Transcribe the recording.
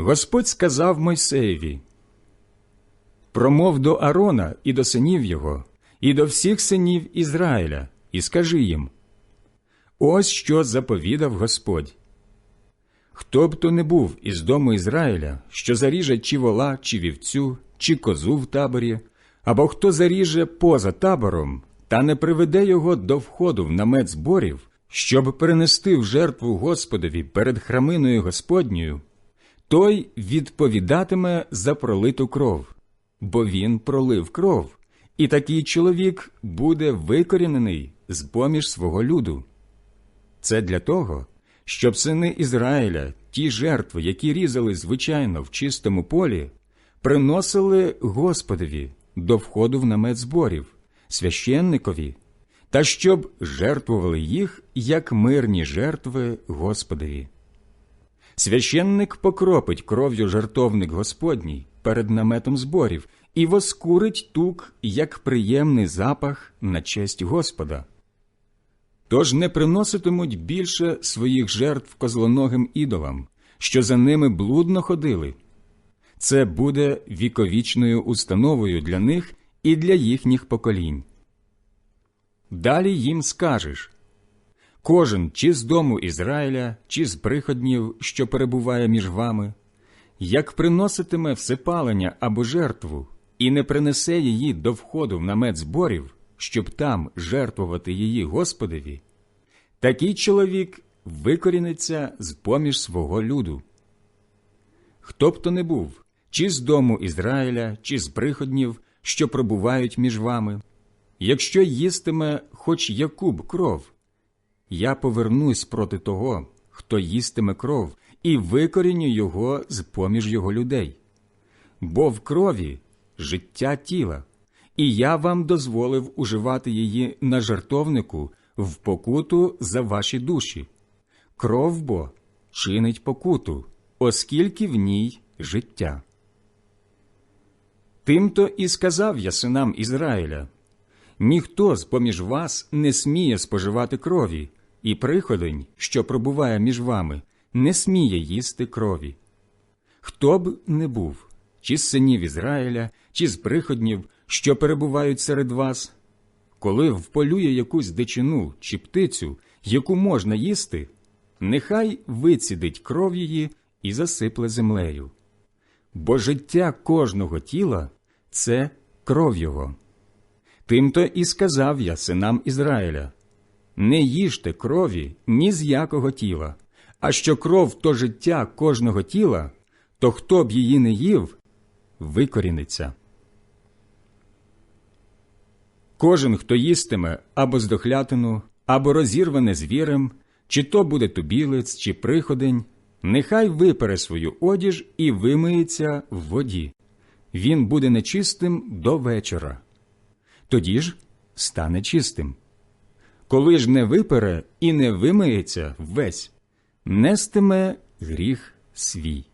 Господь сказав Мойсеєві Промов до Арона і до синів його, і до всіх синів Ізраїля, і скажи їм Ось що заповідав Господь. Хто б то не був із дому Ізраїля, що заріже чи вола, чи вівцю, чи козу в таборі, або хто заріже поза табором, та не приведе його до входу в намет зборів, щоб перенести в жертву Господові перед храминою Господньою, той відповідатиме за пролиту кров, бо він пролив кров, і такий чоловік буде викорінений з поміж свого люду. Це для того, щоб сини Ізраїля, ті жертви, які різали звичайно в чистому полі, приносили Господові до входу в намет зборів, священникові, та щоб жертвували їх як мирні жертви Господові. Священник покропить кров'ю жертовник Господній перед наметом зборів і воскурить тук як приємний запах на честь Господа. Тож не приноситимуть більше своїх жертв козлоногим ідолам, що за ними блудно ходили. Це буде віковічною установою для них і для їхніх поколінь. Далі їм скажеш кожен чи з дому Ізраїля, чи з приходнів, що перебуває між вами, як приноситиме всепалення або жертву і не принесе її до входу в намет зборів, щоб там жертвувати її Господові, такий чоловік викоріниться з поміж свого люду. Хто б то не був, чи з дому Ізраїля, чи з приходнів, що пробувають між вами, якщо їстиме хоч якуб кров, я повернусь проти того, хто їстиме кров, і викоріню його з поміж його людей. Бо в крові життя тіла, і я вам дозволив уживати її на жертовнику в покуту за ваші душі. Кров бо чинить покуту, оскільки в ній життя. Тимто і сказав я синам Ізраїля ніхто з поміж вас не сміє споживати крові, і приходень, що пробуває між вами, не сміє їсти крові. Хто б не був, чи з синів Ізраїля, чи з приходнів, що перебувають серед вас, коли вполює якусь дичину чи птицю, яку можна їсти, нехай вицідить кров її і засипле землею. Бо життя кожного тіла це кров його. Тимто і сказав я синам Ізраїля не їжте крові ні з якого тіла, а що кров то життя кожного тіла, то хто б її не їв, викоріниться. Кожен, хто їстиме або здохлятину, або розірване звірем, чи то буде тубілець, чи приходень, нехай випере свою одіж і вимиється в воді. Він буде нечистим до вечора. Тоді ж стане чистим. Коли ж не випере і не вимиється весь, нестиме гріх свій.